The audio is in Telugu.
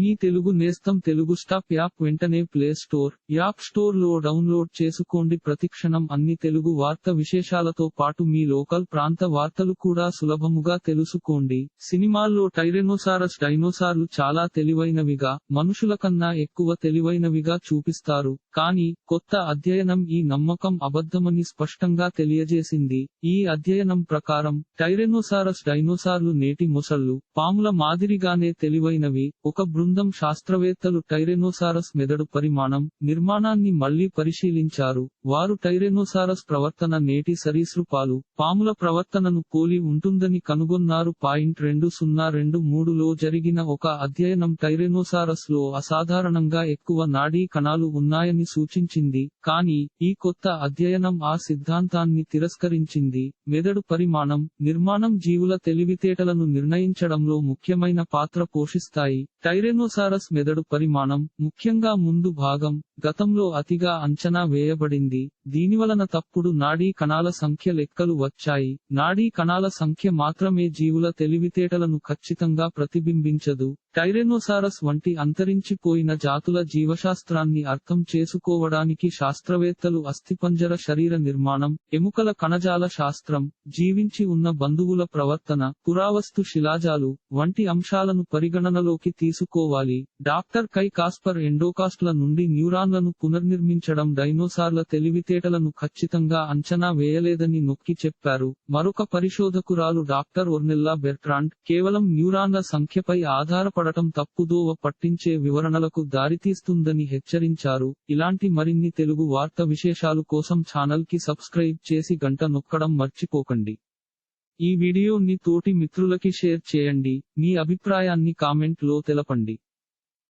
మీ తెలుగు నేస్తం తెలుగు స్టాప్ యాప్ వెంటనే ప్లే స్టోర్ యాప్ స్టోర్లో డౌన్లోడ్ చేసుకోండి. ప్రతిక్షణం అన్ని తెలుగు వార్త విశేషాలతో పాటు మీ లోకల్ ప్రాంత వార్తలు కూడా సులభముగా తెలుసుకోండి. సినిమాల్లో టైరెనోసారస్ డైనోసార్లు చాలా తెలివైనవిగా మనుషుల కన్నా ఎక్కువ తెలివైనవిగా చూపిస్తారు. కానీ కొత్త అధ్యయనం ఈ నమ్మకం అబద్ధమని స్పష్టంగా తెలియజేసింది. ఈ అధ్యయనం ప్రకారం టైరెనోసారస్ డైనోసార్లు నేటి మొసళ్ళు పాముల మాదిరిగానే తెలివైనవి. ఒక బృందం శాస్త్రవేత్తలు టైరెనోసారస్ మెదడు పరిమాణం నిర్మాణాన్ని మళ్ళీ పరిశీలించారు. వారు టైరెనోసారస్ ప్రవర్తన నేటి సరీసృపాలు పాముల ప్రవర్తనను పోలి ఉంటుందని కనుగొన్నారు. పాయింట్ రెండు సున్నా రెండు మూడులో జరిగిన ఒక అధ్యయనం టైరెనోసారస్లో అసాధారణంగా ఎక్కువ నాడీ కణాలు ఉన్నాయని సూచించింది. కానీ ఈ కొత్త అధ్యయనం ఆ సిద్ధాంతాన్ని తిరస్కరించింది. మెదడు పరిమాణం నిర్మాణం జీవుల తెలివితేటలను నిర్ణయించడంలో ముఖ్యమైన పాత్ర పోషిస్తాయి. టైరెనోసారస్ మెదడు పరిమాణం ముఖ్యంగా ముందు భాగం గతంలో అతిగా అంచనా వేయబడింది. దీనివలన తప్పుడు నాడీ కణాల సంఖ్య లెక్కలు వచ్చాయి. నాడీ కణాల సంఖ్య మాత్రమే జీవుల తెలివితేటలను ఖచ్చితంగా ప్రతిబింబించదు. టైరెనోసారస్ వంటి అంతరించిపోయిన జాతుల జీవశాస్త్రాన్ని అర్థం చేసుకోవడానికి శాస్త్రవేత్తలు అస్థిపంజర శరీర నిర్మాణం ఎముకల కణజాల శాస్త్రం జీవించి ఉన్న బంధువుల ప్రవర్తన పురావస్తు శిలాజాలు వంటి అంశాలను పరిగణనలోకి తీసుకోవాలి. డాక్టర్ కై కాస్పర్ ఎండోకాస్ట్ల నుండి న్యూరాన్లను పునర్నిర్మించడం డైనోసార్ల తెలివితేటలను ఖచ్చితంగా అంచనా వేయలేదని నొక్కి చెప్పారు. మరొక పరిశోధకురాలు డాక్టర్ ఒర్నెల్లా బెర్ట్రాండ్ కేవలం న్యూరాన్ల సంఖ్యపై సహాయపడటం తప్పుదోవ పట్టించే వివరణలకు దారితీస్తుందని హెచ్చరించారు. ఇలాంటి మరిన్ని తెలుగు వార్త విశేషాలు కోసం ఛానల్కి సబ్స్క్రైబ్ చేసి గంట నొక్కడం మర్చిపోకండి. ఈ వీడియోని తోటి మిత్రులకి షేర్ చేయండి. మీ అభిప్రాయాన్ని కామెంట్లో తెలపండి.